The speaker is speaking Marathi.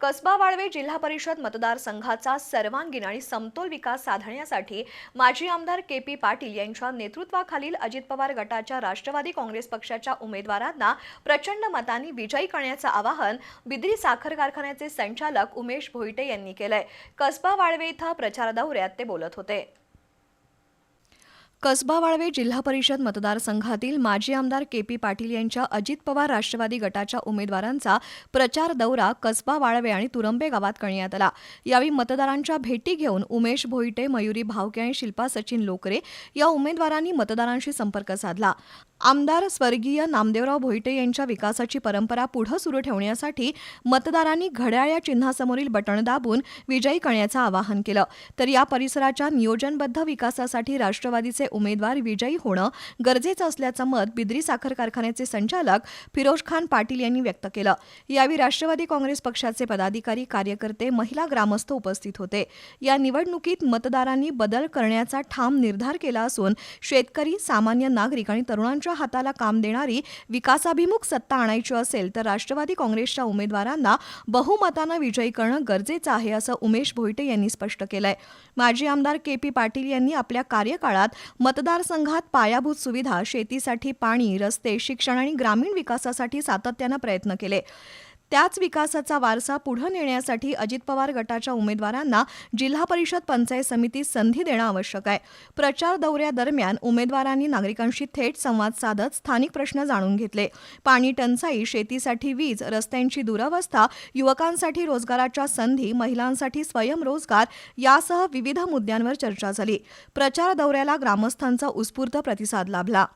कसबा वाळवे जिल्हा परिषद मतदारसंघाचा सर्वांगीण आणि समतोल विकास साधण्यासाठी माजी आमदार के पी पाटील यांच्या नेतृत्वाखालील अजित पवार गटाच्या राष्ट्रवादी काँग्रेस पक्षाच्या उमेदवारांना प्रचंड मतांनी विजयी करण्याचं आवाहन बिद्री साखर कारखान्याचे संचालक उमेश भोईटे यांनी केलंय. कसबा वाळवे इथं प्रचार दौऱ्यात ते बोलत होते. कसबा वाळवे जिल्हा परिषद मतदारसंघातील माजी आमदार के पी पाटील यांच्या अजित पवार राष्ट्रवादी गटाच्या उमेदवारांचा प्रचार दौरा कसबा वाळवे आणि तुरंबे गावात करण्यात आला. यावेळी मतदारांच्या भेटी घेऊन उमेश भोईटे मयुरी भावके आणि शिल्पा सचिन लोकरे या उमेदवारांनी मतदारांशी संपर्क साधला. आमदार स्वर्गीय नामदेवराव भोईटे यांच्या विकासाची परंपरा पुढे सुरू ठेवण्यासाठी मतदारांनी घड्याळ या चिन्हासमोरील बटण दाबून विजयी करण्याचं आवाहन केलं. तर या परिसराच्या नियोजनबद्ध विकासासाठी राष्ट्रवादीचे उमेदवार विजयी होणं गरजेचं असल्याचं मत बिद्री साखर कारखान्याचे संचालक फिरोज खान पाटील यांनी व्यक्त केलं. यावेळी राष्ट्रवादी काँग्रेस पक्षाचे पदाधिकारी कार्यकर्ते महिला ग्रामस्थ उपस्थित होते. या निवडणुकीत मतदारांनी बदल करण्याचा ठाम निर्धार केला असून शेतकरी सामान्य नागरिक आणि तरुणांच्या हाताला काम देणारी विकासाभिमुख सत्ता आणायची असेल तर राष्ट्रवादी काँग्रेसच्या उमेदवारांना बहुमतानं विजयी करणं गरजेचं आहे असं उमेश भोईटे यांनी स्पष्ट केलंय. माजी आमदार के पी पाटील यांनी आपल्या कार्यकाळात मतदारसंघात पायाभूत सुविधा शेतीसाठी पाणी रस्ते शिक्षण आणि ग्रामीण विकासासाठी सातत्यानं प्रयत्न केले. त्याच विकासाचा वारसा पुढे नेण्यासाठी अजित पवार गटाच्या उमेदवारांना जिल्हा परिषद पंचायत समितीत संधी देणं आवश्यक आहे. प्रचार दौऱ्यादरम्यान उमेदवारांनी नागरिकांशी थेट संवाद साधत स्थानिक प्रश्न जाणून घेतले. पाणी टंचाई शेतीसाठी वीज रस्त्यांची दुरवस्था युवकांसाठी रोजगाराच्या संधी महिलांसाठी स्वयंरोजगार यासह विविध मुद्द्यांवर चर्चा झाली. प्रचार दौऱ्याला ग्रामस्थांचा उत्स्फूर्त प्रतिसाद लाभला.